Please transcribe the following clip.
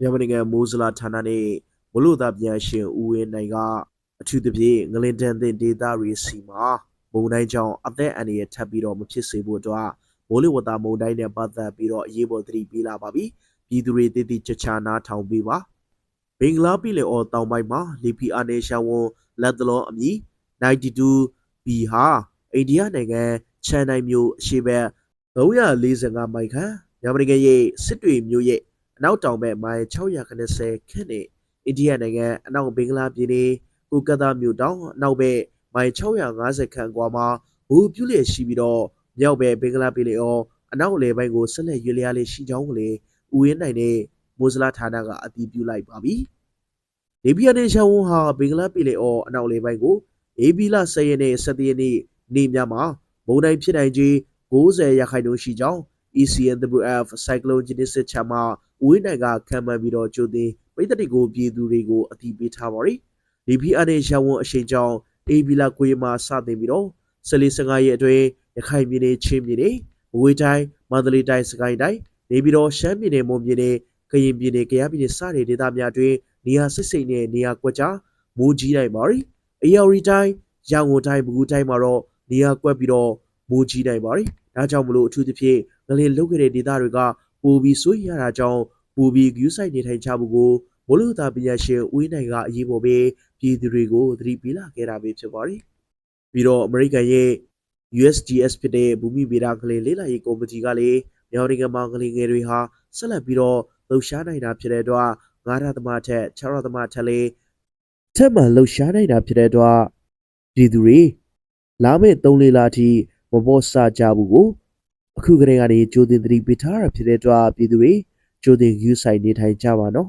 မြန်မာနိုင်ငံမိုးစလာဌာနနဲ့မလို့သားပြန်ရှင်ဦးဝင်းနိုင်ကအထူးသဖြင့်ငလင်တန်တင်ဒေတာရီစီမှာမုံတိုင်းကြောင့်အသက်အန္တရာယ်ထပ်ပြီးတော့မဖြစ်စေဖို့အတွက်မိုးလေဝသမုံတိုင်းနဲ့ပတ်သက်ပြီးတော့အရေးပေါ်သတိပေးလာပါပြီပြည်သူတွေတည်တည်ချာချာနားထောင်ပေးပါဘင်္ဂလားပြည်လေအော်တောင်ပိုင်းမှာလီပီအာနေရှာဝန်လက်တလောအမည်92 B ဟာအိန္ဒိယနိုင်ငံချန်နိုင်မြို့အရှေ့ဘက်345မိုင်ခန့်မြန်မာနိုင်ငံရဲ့စစ်တွေမြို့ရဲ့ အနောက်တောင်ဘက်မိုင်690ခန့်နဲ့အိန္ဒိယနိုင်ငံအနောက်ဘင်္ဂလားပြည်နယ်ကိုကတာမြို့တောင်အနောက်ဘက်မိုင်650ခန့်ကွာမှာဘူပြုလျက်ရှိပြီးတော့မြောက်ဘက်ဘင်္ဂလားပြည်နယ်အောအနောက်အလယ်ပိုင်းကိုဆက်လက်ရွေ့လျားလေးရှိကြောင်းကလေးဦးရင်းနိုင်တဲ့မိုးစလာဌာနကအတည်ပြုလိုက်ပါပြီ။လေပြင်းနဲ့ရှောင်းဝန်းဟာဘင်္ဂလားပြည်နယ်အောအနောက်အလယ်ပိုင်းကိုအေဘီလာ10ရက်နဲ့17ရက်နေ့နေ့များမှာမုန်တိုင်းဖြစ်နိုင်ခြင်း90ရာခိုင်နှုန်းရှိကြောင်း ECNWF Cyclone Genesis ချာမှာ ဝင်းနိုင်ကခံမှန်းပြီးတော့ကြိုတင်ပြည်သက်တွေကိုပြည်သူတွေကိုအတိပေးထားပါရီဒီဖီအနေရဝန်အရှိန်ကြောင့်အေဘီလာကိုရမှာစတင်ပြီးတော့15ရက်အတွင်းရခိုင်ပြည်နယ်ချင်းပြည်နယ်မဝေတိုင်းမန္တလေးတိုင်းစကိုင်းတိုင်းနေပြည်တော်ရှမ်းပြည်နယ်မွန်ပြည်နယ်ကရင်ပြည်နယ်ကယားပြည်နယ်စတဲ့ဒေသများအတွင်းနေရာစစ်စိတ်နဲ့နေရာကွက်ကြားမိုးကြီးနိုင်ပါရီအေရီတိုင်းရန်ကုန်တိုင်းမကွေးတိုင်းမှာတော့နေရာကွက်ပြီးတော့မိုးကြီးနိုင်ပါရီဒါကြောင့်မလို့အထူးသဖြင့်ငလင်လုတ်ခဲ့တဲ့ဒေသတွေက ပိုပြီးဆိုးရတာကြောင့်ပူပြီးဂယူးဆိုင်နေထိုင်ကြဖို့ကိုမိုးလေဝသပညာရှင်ဦးဝင်းနိုင်ကအရေးပေါ်ပဲပြည်သူတွေကိုသတိပေးလာခဲ့တာပဲဖြစ်ပါတယ်။ပြီးတော့အမေရိကန်ရဲ့ USGS ဖြစ်တဲ့ဘူမိဗေဒကလေးလေးလာရေးကော်မတီကလည်းမြောင်နိုင်ငံမှာကလေးငယ်တွေဟာဆက်လက်ပြီးတော့လှုပ်ရှားနိုင်တာဖြစ်တဲ့အတွက်ငါးရသမထက်6ရသမထက်လေးထက်မှလှုပ်ရှားနိုင်တာဖြစ်တဲ့အတွက်ပြည်သူတွေလာမယ့်3လလအထိမပေါ်ဆကြဘူးကို အခုကတည်းကနေကြိုတင်သတိပေးထားတာဖြစ်တဲ့အတွက်ပြည်သူတွေကြိုတင်ယူဆိုင်နေထိုင်ကြပါနော်